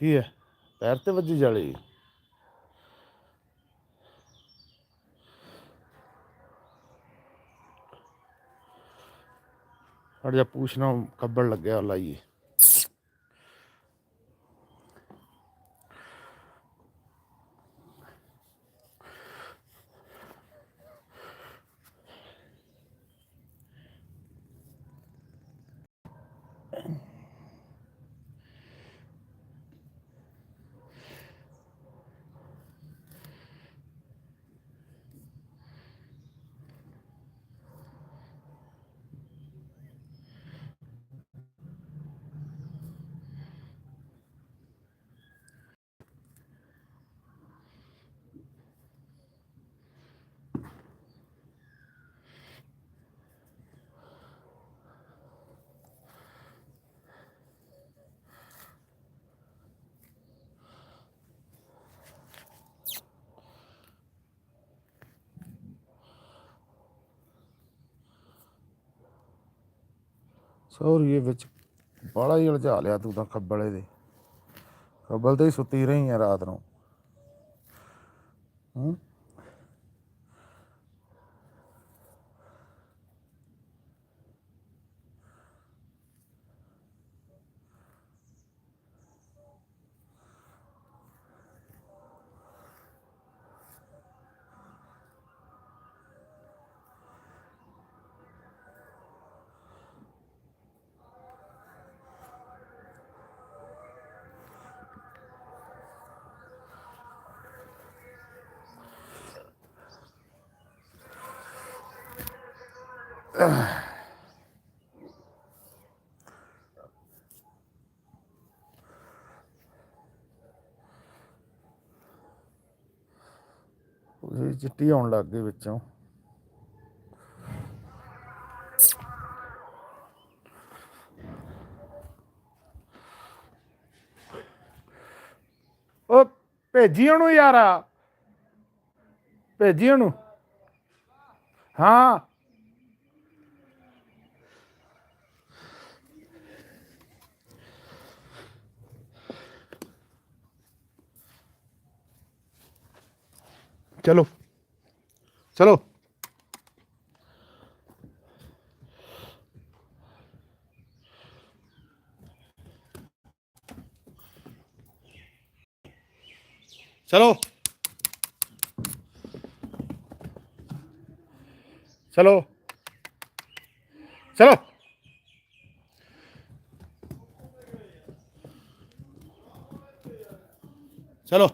ਕੀ ਹੈ? ਪੈਰ ਤੇ ਵੱਜੀ ਜਾਲੀ। ਹਟ ਜਾ ਪੂਛਣਾ ਕੱਬੜ ਲੱਗਿਆ ਲਾਈਏ। ਸੌਰੀਏ ਵਿੱਚ ਬਾਲਾ ਹੀ ਉਲਝਾ ਲਿਆ ਤੂੰ ਤਾਂ ਖੱਬਲੇ ਦੇ। ਖੱਬਲ ਤੇ ਹੀ ਸੁੱਤੀ ਰਹੀ ਆ ਰਾਤ ਨੂੰ। ਹੂੰ? ਉਹਦੀ ਚਿੱਟੀ ਆਉਣ ਲੱਗ ਗਈ ਵਿੱਚੋਂ। ਉਹ ਭੇਜੀ ਉਹਨੂੰ ਯਾਰ। ਭੇਜੀ ਉਹਨੂੰ। ਹਾਂ। चलो चलो चलो चलो चलो चलो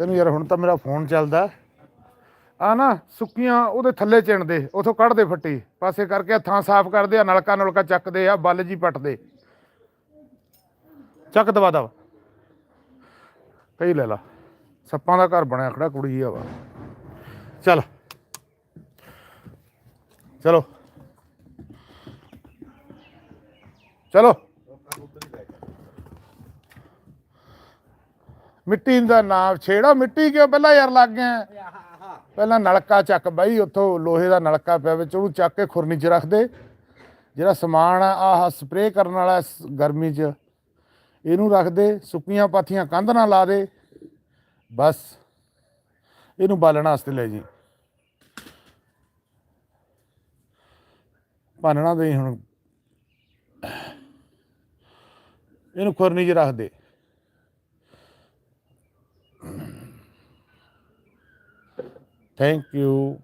ਤੈਨੂੰ ਯਾਰ ਹੁਣ ਤਾਂ ਮੇਰਾ ਫੋਨ ਚੱਲਦਾ ਆ ਨਾ ਸੁੱਕੀਆਂ ਉਹਦੇ ਥੱਲੇ ਚਿਣਦੇ ਉਥੋਂ ਕੱਢਦੇ ਫੱਟੀ। ਪਾਸੇ ਕਰਕੇ ਹੱਥਾਂ ਸਾਫ਼ ਕਰਦੇ ਆ ਨਲਕਾ ਨਲਕਾ ਚੱਕਦੇ ਆ ਬੱਲ ਜੀ ਪੱਟਦੇ ਚੱਕ ਦਵਾ ਦਵਾ। ਕਈ ਲੈ ਲਾ, ਸੱਪਾਂ ਦਾ ਘਰ ਬਣਿਆ ਖੜਾ, ਕੁੜੀ ਆ ਵਾ। ਚੱਲ। ਚਲੋ। ਚਲੋ। ਮਿੱਟੀ ਦਾ ਨਾਮ ਛੇੜਾ ਮਿੱਟੀ ਕਿਉਂ ਪਹਿਲਾਂ ਯਾਰ ਲੱਗ ਗਿਆ? ਪਹਿਲਾਂ ਨਲਕਾ ਚੱਕ ਬਾਈ, ਉੱਥੋਂ ਲੋਹੇ ਦਾ ਨਲਕਾ ਪਿਆ ਵਿੱਚ, ਉਹਨੂੰ ਚੱਕ ਕੇ ਖੁਰਨੀ 'ਚ ਰੱਖ ਦੇ। ਜਿਹੜਾ ਸਮਾਨ ਆ, ਆਹ ਸਪਰੇਅ ਕਰਨ ਵਾਲਾ ਗਰਮੀ 'ਚ, ਇਹਨੂੰ ਰੱਖ ਦੇ, ਸੁੱਕੀਆਂ ਪਾਥੀਆਂ ਕੰਧ ਨਾਲ ਲਾ ਦੇ, ਬਸ। ਇਹਨੂੰ ਬਾਲਣ ਵਾਸਤੇ ਲੈ ਜੀ। ਭਾਨਣਾ ਦੇ ਹੁਣ। ਇਹਨੂੰ ਖੁਰਨੀ 'ਚ ਰੱਖ ਦੇ। ਥੈਂਕ ਯੂ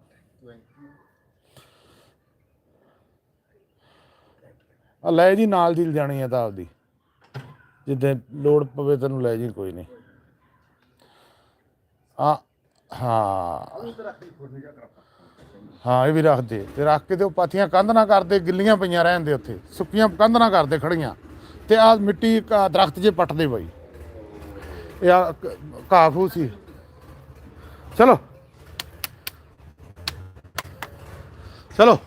ਆ ਲੈ ਜੀ, ਨਾਲ ਦੀ ਜਾਣੀ ਹੈ ਤਾਂ ਆਪਦੀ। ਜਿੱਦਾਂ ਲੋੜ ਪਵੇ ਤੈਨੂੰ ਲੈ ਜੀ, ਕੋਈ ਨਹੀਂ। ਆ, ਹਾਂ। ਹਾਂ, ਇਹ ਵੀ ਰੱਖਦੇ। ਤੇ ਰੱਖ ਕੇ ਤੇ ਉਹ ਪਾਥੀਆਂ ਕੰਧ ਨਾ ਕਰਦੇ, ਗਿੱਲੀਆਂ ਪਈਆਂ ਰਹਿਣ ਦੇ ਉੱਥੇ। ਸੁੱਕੀਆਂ ਕੰਧ ਨਾ ਕਰਦੇ ਖੜੀਆਂ। ਤੇ ਆ ਮਿੱਟੀ ਘਾਹ ਦਰਖਤ ਜੇ ਪੱਟਦੇ ਬਾਈ। ਇਹ ਆ ਘਾਹ ਫੂਸ ਸੀ। ਚਲੋ। ચલો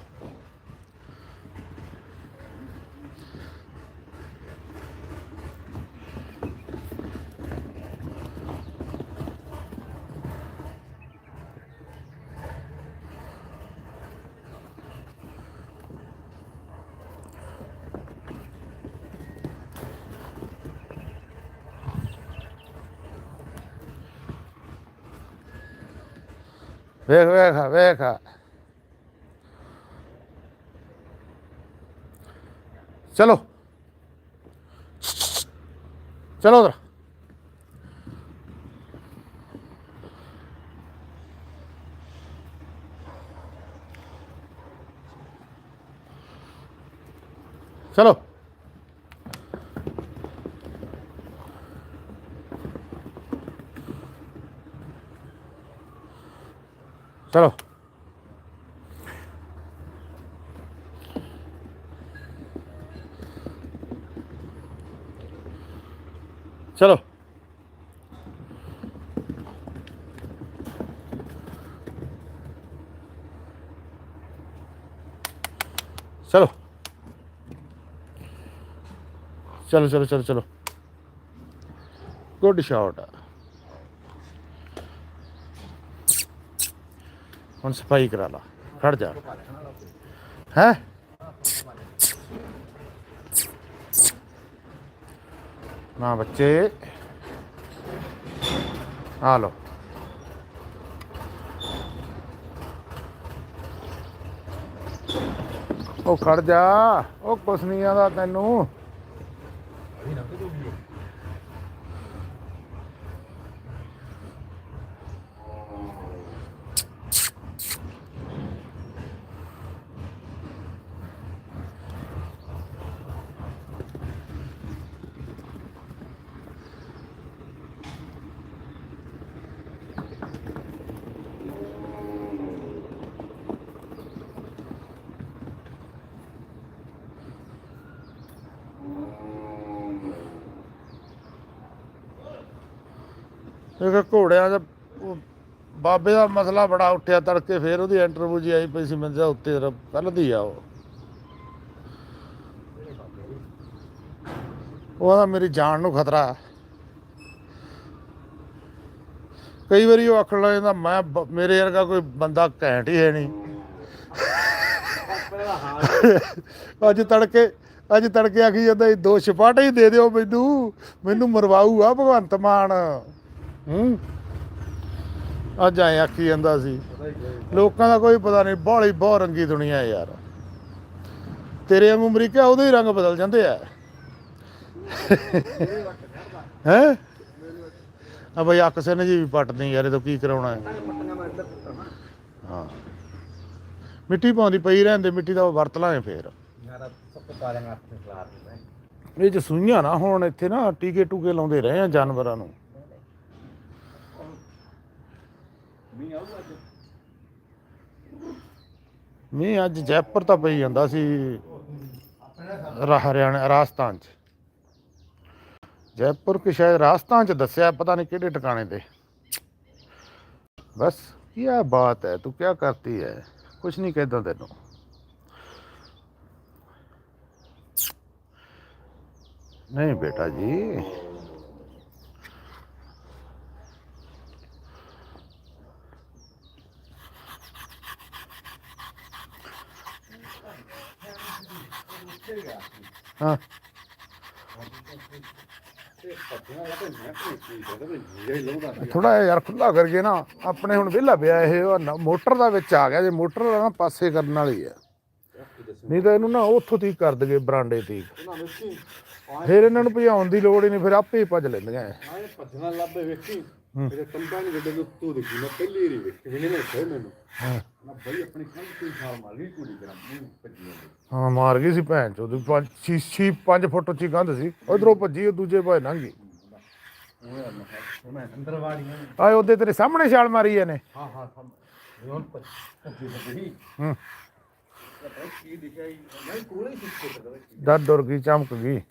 Veja, veja, veja. चलो चलो उधर चलो चलो ਚਲੋ। ਚਲੋ। ਚਲੋ ਚਲੋ ਚਲੋ ਚਲੋ। ਗੁੱਡ ਸ਼ਾਟ ਹੁਣ ਸਫ਼ਾਈ ਕਰਾ ਲਾ। ਖੜ ਜਾ। ਹੈ? ਨਾ ਬੱਚੇ। ਆ ਲੋ ਉਹ ਖੜ ਜਾ। ਉਹ ਕੁਛ ਨਹੀਂ ਆਦਾ ਤੈਨੂੰ। ਇਹ ਘੋੜਿਆਂ ਦਾ ਬਾਬੇ ਦਾ ਮਸਲਾ ਬੜਾ ਉੱਠਿਆ ਤੜਕੇ, ਫੇਰ ਉਹਦੀ ਇੰਟਰਵਿਊ ਜੀ ਆਈ ਪਈ ਸੀ ਮੈਂ ਉੱਤੇ ਕੱਲ ਦੀ ਆ ਉਹ। ਉਹਦਾ ਮੇਰੀ ਜਾਨ ਨੂੰ ਖਤਰਾ ਕਈ ਵਾਰੀ ਉਹ ਆਖਣ ਲੱਗ ਜਾਂਦਾ, ਮੈਂ ਮੇਰੇ ਵਰਗਾ ਕੋਈ ਬੰਦਾ ਘੈਂਟ ਹੀ ਹੈ ਨਹੀਂ। ਅੱਜ ਤੜਕੇ ਅੱਜ ਤੜਕੇ ਆਖੀ ਜਾਂਦਾ, ਇਹ ਦੋ ਛਪਾਟੇ ਹੀ ਦੇ ਦਿਓ ਮੈਨੂੰ ਮੈਨੂੰ ਮਰਵਾਊ ਆ ਭਗਵੰਤ ਮਾਨ। ਹੂੰ? ਅੱਜ ਆਏ ਆਖੀ ਜਾਂਦਾ ਸੀ, ਲੋਕਾਂ ਦਾ ਕੋਈ ਪਤਾ ਨਹੀਂ, ਬਾਹਲੀ ਬਹੁਤ ਰੰਗੀ ਦੁਨੀਆ ਯਾਰ। ਤੇਰੇ ਵਾਂਗੂ ਅਮਰੀਕਾ ਉਹਦੇ ਹੀ ਰੰਗ ਬਦਲ ਜਾਂਦੇ ਆ। ਹੈ? ਆ ਬਈ ਅੱਖ ਸੇ ਨੇ ਜੀ ਵੀ ਪੱਟਦੀ ਯਾਰ, ਇਹ ਤੋਂ ਕੀ ਕਰਾਉਣਾ ਹੈ? ਹਾਂ। ਮਿੱਟੀ ਪਾਉਂਦੀ ਪਈ ਰਹਿੰਦੇ, ਮਿੱਟੀ ਦਾ ਵਰਤ ਲਾਂਗੇ ਫੇਰ। ਇਹ ਚ ਸੂਈਆਂ ਨਾ ਹੁਣ, ਇੱਥੇ ਨਾ ਟੀਕੇ ਟੂਕੇ ਲਾਉਂਦੇ ਰਹੇ ਆ ਜਾਨਵਰਾਂ ਨੂੰ। ਮੀਂਹ ਅੱਜ? ਜੈਪੁਰ ਤਾਂ ਪਈ ਜਾਂਦਾ ਸੀ ਰਾ- ਹਰਿਆਣਾ, ਰਾਜਸਥਾਨ ਚ। ਜੈਪੁਰ ਕਿ ਸ਼ਾਇਦ ਰਾਜਸਥਾਨ ਚ ਦੱਸਿਆ, ਪਤਾ ਨਹੀਂ ਕਿਹੜੇ ਟਿਕਾਣੇ ਤੇ। ਬਸ, ਕੀ ਬਾਤ ਹੈ, ਤੂੰ ਕੀ ਕਰਤੀ ਹੈ? ਕੁਛ ਨਹੀਂ ਕਹਿੰਦਾ ਤੈਨੂੰ। ਨਹੀਂ ਬੇਟਾ ਜੀ ਹਾਂ। ਥੋੜਾ ਯਾਰ ਖੁੱਲਾ ਕਰਕੇ ਨਾ, ਆਪਣੇ ਹੁਣ ਵਿਹਲਾ ਪਿਆ ਇਹ ਮੋਟਰ ਦਾ ਵਿੱਚ ਆ ਗਿਆ, ਜੇ ਮੋਟਰ ਦਾ ਨਾ ਪਾਸੇ ਕਰਨ ਵਾਲੀ ਆ। ਨਹੀਂ ਤਾਂ ਇਹਨੂੰ ਨਾ ਉੱਥੋਂ ਤੀ ਕਰ ਦਗੇ ਬਰਾਂਡੇ ਤੀ ਫਿਰ ਇਹਨਾਂ ਨੂੰ ਭਜਾਉਣ ਦੀ ਲੋੜ ਹੀ ਨਹੀਂ, ਫਿਰ ਆਪੇ ਹੀ ਭੱਜ ਲੈਂਦੀਆਂ ਇਹ। ਭੱਜਣਾ ਲੱਭੇ ਵੇਖੀ ਦੇਖੀ ਮੈਂ ਪਹਿਲੀ ਵੇਖੀ ਨੇ ਮੈਨੂੰ। ਬਈ ਆਪਣੀ ਕੰਨ ਤੋਂ ਛਾਲ ਮਾਰ ਗਈ ਕੁੜੀ ਕਰਾਂ ਨਹੀਂ ਭੱਜੀ ਜਾਂਦੀ। ਹਾਂ ਮਾਰ ਗਈ ਸੀ ਭੈਣ ਚੋਦ ਪੰਜ ਛੇ ਛੇ ਪੰਜ ਫੁੱਟ ਉੱਚੀ ਕੰਧ ਸੀ। ਉਧਰੋਂ ਭੱਜੀ ਉਹ ਦੂਜੇ ਭਾਈ ਲੰਘੀ ਉਹ ਮੈਂ ਅੰਦਰ ਵਾੜੀਆਂ ਆਏ ਉਹਦੇ ਤੇਰੇ ਸਾਹਮਣੇ ਛਾਲ ਮਾਰੀ ਇਹਨੇ। ਹਾਂ ਹਾਂ ਹੁਣ ਭੱਜੀ ਭੱਜੀ ਹੂੰ। ਹੀ ਹੀ ਡਰ ਡਰ ਗਈ ਚਮਕ ਗਈ।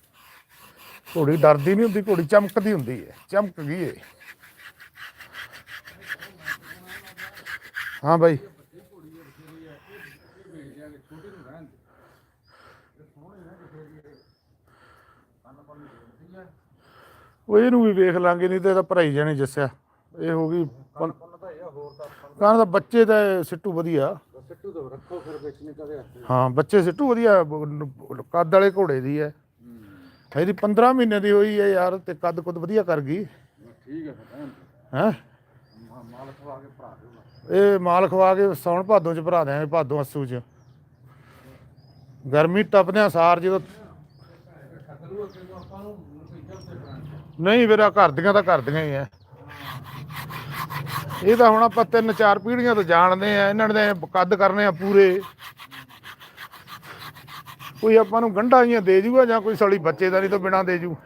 ਘੋੜੀ ਡਰਦੀ ਨਹੀਂ ਹੁੰਦੀ ਘੋੜੀ ਚਮਕਦੀ ਹੁੰਦੀ ਹੈ ਚਮਕ ਗਈ ਏ। ਹਾਂ ਬਾਈ। ਉਹ ਇਹਨੂੰ ਵੀ ਵੇਖ ਲਾਂਗੇ ਨਹੀਂ ਤੇ ਇਹਦਾ ਭਰਾਈ ਜਾਣੀ ਜੱਸਿਆ। ਇਹ ਹੋ ਗਈ ਪੰ- ਤਾਂ ਇਹ ਹੋਰ ਤਾਂ ਕਾਂ ਦਾ ਬੱਚੇ ਤਾਂ ਸਿੱਟੂ ਵਧੀਆ। ਸੱਟੂ ਤੋਂ ਰੱਖੋ ਫਿਰ ਵਿੱਚ ਨਹੀਂ ਕਦੇ ਹਾਂ ਬੱਚੇ ਸਿੱਟੂ ਵਧੀਆ ਕੱਦ ਵਾਲੇ ਘੋੜੇ ਦੀ ਹੈ। ਇਹਦੀ 15 ਮਹੀਨੇ ਦੀ ਹੋਈ ਹੈ ਯਾਰ ਤੇ ਕੱਦ ਕੁੱਦ ਵਧੀਆ ਕਰ ਗਈ। ਠੀਕ ਹੈ ਹੈ? ਮਾਲਕ ਆ ਕੇ ਇਹ ਮਾਲ ਖਵਾ ਕੇ ਸੌਣ ਭਾਦੋਂ ਚ ਭਰਾ ਦਿਆਂਗੇ, ਭਾਦੋਂ ਅਸੂ ਚ। ਗਰਮੀ ਟੱਪਦਿਆਂ ਸਾਰ ਜਦੋਂ ਨਹੀਂ ਵੀਰਾ ਕਰਦੀਆਂ ਤਾਂ ਕਰਦੀਆਂ ਹੀ ਐ। ਇਹ ਤਾਂ ਹੁਣ ਆਪਾਂ ਤਿੰਨ ਚਾਰ ਪੀੜੀਆਂ ਤੋਂ ਜਾਣਦੇ ਆ, ਇਹਨਾਂ ਦੇ ਕੱਦ ਕਰਨੇ ਆ ਪੂਰੇ। ਕੋਈ ਆਪਾਂ ਨੂੰ ਗੰਢਾਂ ਜੀਆਂ ਦੇ ਜੂਗਾ ਜਾਂ ਕੋਈ ਸੜੀ ਬੱਚੇ ਦਾ ਨਹੀਂ ਤਾਂ ਬਿਨਾ ਦੇ ਜੂ।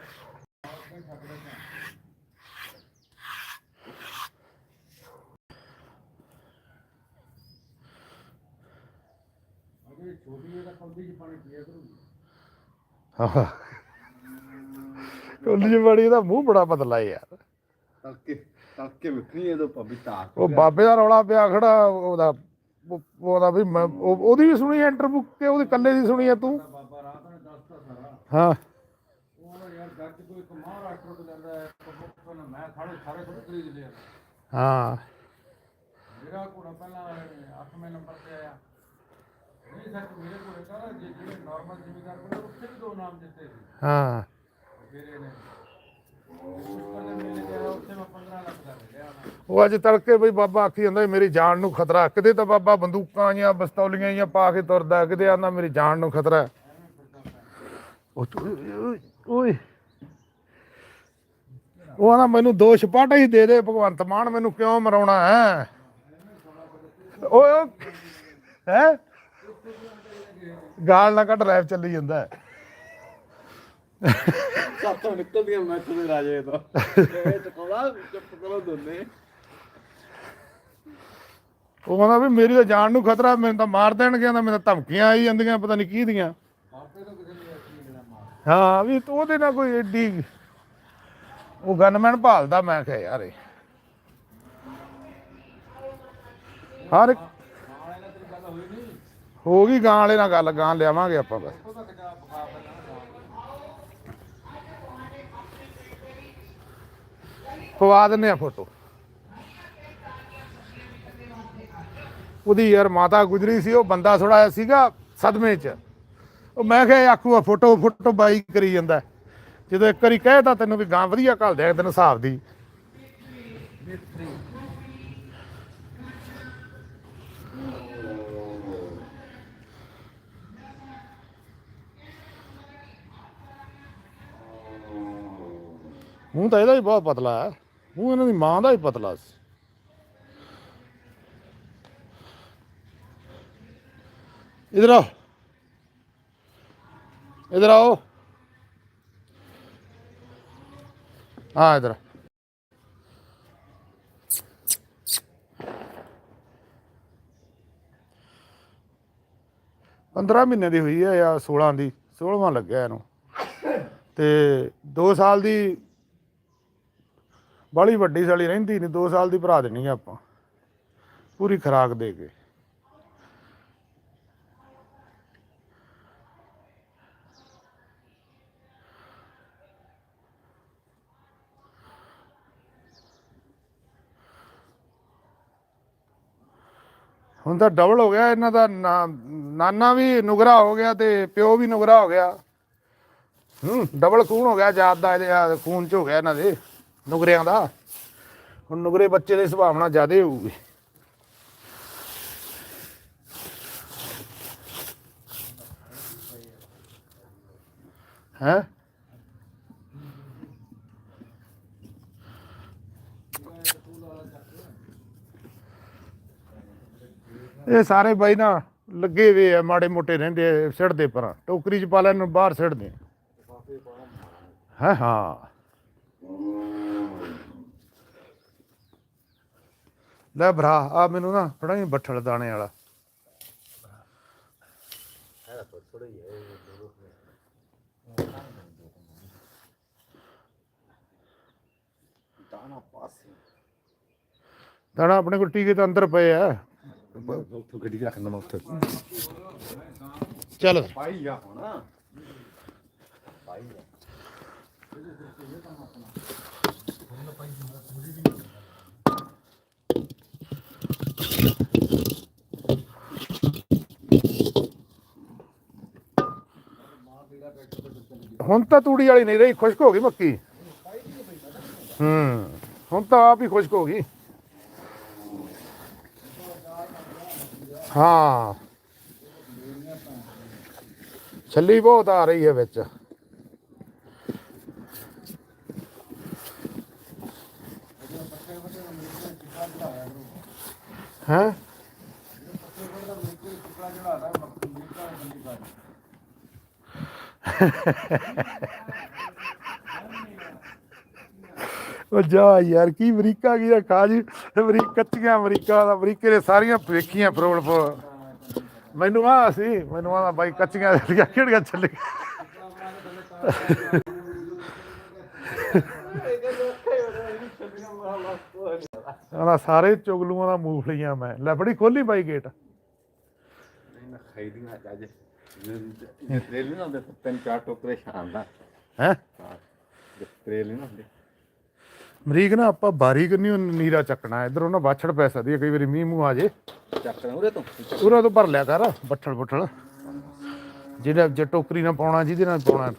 ਹਾਂ। ਕੋਲੀ ਜੀ ਬੜੀ ਦਾ ਮੂੰਹ ਬੜਾ ਪਤਲਾ ਹੈ ਯਾਰ। ਤੜਕੇ ਤੜਕੇ ਵਿਖਣੀ ਇਹਦੋਂ ਭਾਬੀ ਤਾਕ ਉਹ ਬਾਬੇ ਦਾ ਰੌਲਾ ਪਿਆ ਖੜਾ ਉਹਦਾ ਉਹ- ਉਹਦਾ ਵੀ ਉਹਦੀ ਵੀ ਸੁਣੀ ਇੰਟਰਵਿਊ ਤੇ ਉਹਦੀ ਕੱਲੇ ਦੀ ਸੁਣੀ ਹੈ ਤੂੰ? ਬਾਬਾ ਰਾਤ ਨੇ ਦੱਸਤਾ ਸਾਰਾ। ਹਾਂ। ਉਹ ਯਾਰ ਗੱਜ ਕੋਈ ਮਹਾਰਾਸ਼ਟਰ ਤੋਂ ਜਾਂਦਾ ਹੈ ਨੇ ਮੈਂ ਸਾਰੇ ਸਾਰੇ ਥੋੜੇ ਖਰੀਦ ਲਿਆ ਹਾਂ। ਮੇਰਾ ਘੋੜਾ ਪਹਿਲਾਂ 8ਵੇਂ ਨੰਬਰ ਤੇ ਆਇਆ। ਨਹੀਂ ਸੱਚ ਮੇਰੇ ਕੋਲ ਕਹਦਾ ਜੇ ਜਿਹੜੇ ਨਾਰਮਲ ਜ਼ਿਮੀਦਾਰ ਕੋਲ ਉੱਥੇ ਵੀ ਦੋ ਨਾਮ ਦਿੱਤੇ ਸੀ ਹਾਂ। ਫਿਰ ਇਹਨੇ ਪੁਸ਼ਕਰ ਦੇ ਮੇਲੇ ਗਿਆ ਉੱਥੇ ਮੈਂ 15 ਲੱਖ ਦਾ ਲਿਆ ਨਾ ਉਹ ਅੱਜ ਤੜਕੇ ਬਈ ਬਾਬਾ ਆਖੀ ਜਾਂਦਾ ਵੀ ਮੇਰੀ ਜਾਨ ਨੂੰ ਖਤਰਾ ਕਿਤੇ ਤਾਂ ਬਾਬਾ ਬੰਦੂਕਾਂ ਜਾਂ ਬਸਤੌਲੀਆਂ ਜਾਂ ਪਾ ਕੇ ਤੁਰਦਾ ਕਿਤੇ ਆਂਦਾ ਮੇਰੀ ਜਾਨ ਨੂੰ ਖਤਰਾ ਉਹ ਤੂੰ- ਓਏ ਓਏ। ਉਹ ਆਂਦਾ ਮੈਨੂੰ ਦੋ ਛਪਾਟਾ ਹੀ ਦੇ ਦੇ, ਭਗਵੰਤ ਮਾਨ ਮੈਨੂੰ ਕਿਉਂ ਮਰਾਉਣਾ ਹੈ? ਓਏ। ਹੈ? ਗਾਲ ਨਾ ਕੱਢ ਰੈਪ ਚੱਲੀ ਜਾਂਦਾ ਹੈ। ਸਾਤੋਂ ਨਿਕਲਦੀਆਂ ਮੈਥ ਦੇ ਰਾਜੇ ਤੋਂ। ਇਹ ਟਕੋਲਾ ਚੁੱਪ ਕਰੋ ਦੋਨੇ। ਉਹ ਕਹਿੰਦਾ ਵੀ ਮੇਰੀ ਤਾਂ ਜਾਨ ਨੂੰ ਖਤਰਾ ਮੈਨੂੰ ਤਾਂ ਮਾਰ ਦੇਣਗੇ ਕਹਿੰਦਾ ਮੈਨੂੰ ਤਾਂ ਧਮਕੀਆਂ ਆਈ ਜਾਂਦੀਆਂ ਪਤਾ ਨਹੀਂ ਕੀ ਦੀਆਂ। ਤਾਂ ਹਾਂ ਵੀ ਤੂੰ ਉਹਦੇ ਨਾਲ ਕੋਈ ਏਡੀ ਉਹ ਗਨਮੈਨ ਭਾਲਦਾ ਮੈਂ ਕਿਹਾ ਯਾਰ ਇਹ। ਹਰ ਇੱਕ- ਨਾਲ ਇਹਨਾਂ ਤੇਰੀ ਗੱਲ ਹੋਈ ਨਹੀਂ ਹੋ ਗਈ, ਗਾਂ ਵਾਲੇ ਨਾਲ ਗੱਲ, ਗਾਂ ਲਿਆਵਾਂਗੇ ਆਪਾਂ ਬਸ। ਪਵਾ ਦਿੰਨੇ ਆ ਫੋਟੋ। ਉਹਦੀ ਯਾਰ ਮਾਤਾ ਗੁਜਰੀ ਸੀ, ਉਹ ਬੰਦਾ ਥੋੜਾ ਸੀਗਾ ਸਦਮੇ 'ਚ। ਉਹ ਮੈਂ ਕਿਹਾ ਆਖੂ ਆਖੂਆ ਫੋਟੋ ਫੋਟੋ ਬਾਈ ਕਰੀ ਜਾਂਦਾ। ਜਦੋਂ ਇੱਕ ਵਾਰੀ ਕਹਿਤਾ ਤੈਨੂੰ ਵੀ ਗਾਂ ਵਧੀਆ ਘੱਲ ਦਿਆ ਤੈਨੂੰ ਹਿਸਾਬ ਦੀ। ਮੂੰਹ ਤਾਂ ਇਹਦਾ ਹੀ ਬਹੁਤ ਪਤਲਾ ਹੈ। ਮੂੰਹ ਇਹਨਾਂ ਦੀ ਮਾਂ ਦਾ ਹੀ ਪਤਲਾ ਸੀ। ਇਧਰ ਆਓ। ਇਧਰ ਆਓ। ਆ ਇਧਰ। ਪੰਦਰਾਂ ਮਹੀਨੇ ਦੀ ਹੋਈ ਹੈ ਜਾਂ 16 ਦੀ 16ਵਾਂ ਲੱਗਿਆ ਇਹਨੂੰ। ਤੇ 2 ਸਾਲ ਦੀ ਬਾਲੀ ਵੱਡੀ ਸਾਲੀ ਰਹਿੰਦੀ ਨਹੀਂ 2 ਸਾਲ ਦੀ ਭਰਾ ਦੇਣੀ ਆਪਾਂ। ਪੂਰੀ ਖਰਾਕ ਦੇ ਕੇ। ਹੁਣ ਤਾਂ ਡਬਲ ਹੋ ਗਿਆ, ਇਹਨਾਂ ਦਾ ਨਾ- ਨਾਨਾ ਵੀ ਨੁਗਰਾ ਹੋ ਗਿਆ ਤੇ ਪਿਓ ਵੀ ਨੁਗਰਾ ਹੋ ਗਿਆ। ਹੂੰ ਡਬਲ ਖੂਨ ਹੋ ਗਿਆ, ਜਾਤ ਦਾ ਇਹਦੇ ਖੂਨ ਚ ਹੋ ਗਿਆ ਇਹਨਾਂ ਦੇ। ਨੁਗਰਿਆਂ ਦਾ। ਹੁਣ ਨੁਗਰੇ ਬੱਚੇ ਦੀ ਸੁਭਾਵਨਾ ਜ਼ਿਆਦਾ ਹੋਊਗੀ। ਹੈ? ਇਹ ਸਾਰੇ ਬਾਈ ਨਾ ਲੱਗੇ ਹੋਏ ਆ ਮਾੜੇ ਮੋਟੇ ਰਹਿੰਦੇ ਆ, ਸਿੱਟਦੇ ਪਰਾਂ। ਟੋਕਰੀ ਚ ਪਾ ਲੈਣ ਨੂੰ ਬਾਹਰ ਸਿੱਟਦੇ ਹੈ ਹਾਂ। ਲੈ ਭਰਾ ਆ ਮੈਨੂੰ ਨਾ ਥੋੜਾ ਜਿਹਾ ਬੱਠਲ ਦਾਣੇ ਵਾਲਾ। ਦਾਣਾ ਪਾਸੇ ਦਾਣਾ ਆਪਣੇ ਕੋਲ ਟੀਕੇ ਤਾਂ ਅੰਦਰ ਪਏ ਆ। ਉੱਥੋਂ ਗੱਡੀ ਰੱਖ ਦਿੰਦਾ ਉੱਥੇ ਚੱਲ। ਪਾਈ ਆ ਹੁਣ ਪਾਈ ਆ ਹੁਣ ਤਾਂ ਤੂੜੀ ਵਾਲੀ ਨਹੀਂ ਰਹੀ, ਖੁਸ਼ਕ ਹੋ ਗਈ ਮੱਕੀ। ਹੂੰ, ਹੁਣ ਤਾਂ ਆਪ ਹੀ ਖੁਸ਼ਕ ਹੋ ਗਈ। ਹਾਂ। ਛੱਲੀ ਬਹੁਤ ਆ ਰਹੀ ਹੈ ਵਿੱਚ। ਹੈ? ਉਹ ਜਾ ਯਾਰ, ਕੀ ਅਮਰੀਕਾ ਕੀ ਦਾ ਖਾ ਅਮਰੀਕਾ ਕੱਚੀਆਂ ਅਮਰੀਕਾ ਦਾ, ਅਮਰੀਕੇ ਦੇ ਸਾਰੀਆਂ ਵੇਖੀਆਂ ਫਰੋਲ ਮੈਨੂੰ ਆ ਸੀ, ਮੈਨੂੰ ਆ ਬਾਈ ਕੱਚੀਆਂ ਕਿਹੜੀਆਂ ਚੱਲੇ ਆਹ ਸਾਰੇ ਚੁਗਲੂਆਂ ਦਾ ਮੂਫਲੀਆਂ ਮੈਂ। ਲੈ ਬੜੀ ਖੋਲੀ ਬਾਈ ਗੇਟ ਨਹੀਂ ਨਾ ਖਾਈਦੀਆਂ ਅੱਜ। ਤੇਲ ਨਾ ਹੁੰਦੇ ਤਿੰਨ ਚਾਰ ਟੋਕਰੇ ਸ਼ਾਨਦਾਰ ਹੈ? ਹਾਂ ਤੇਲ ਨਹੀਂ ਨਾ ਹੁੰਦੇ। ਅਮਰੀਕ ਨਾ ਆਪਾਂ ਬਾਰੀ ਕਰਨੀ ਨੀਰਾ ਚੱਕਣਾ। ਇਧਰ ਉਹਨਾਂ ਬਾਛੜ ਪੈ ਸਕਦੀ ਹੈ ਕਈ ਵਾਰੀ ਮੀਂਹ ਮੂੰਹ ਆ ਜੇ। ਚੱਕ ਉਰੇ ਤੋਂ। ਉਹਨਾਂ ਤੋਂ ਭਰ ਲਿਆ ਕਰ ਬੱਠਲ ਬੁੱਠਲ ਜਿਹੜਾ ਜੇ ਟੋਕਰੀ ਨਾਲ ਪਾਉਣਾ ਜਿਹਦੇ ਨਾਲ ਪਾਉਣਾ।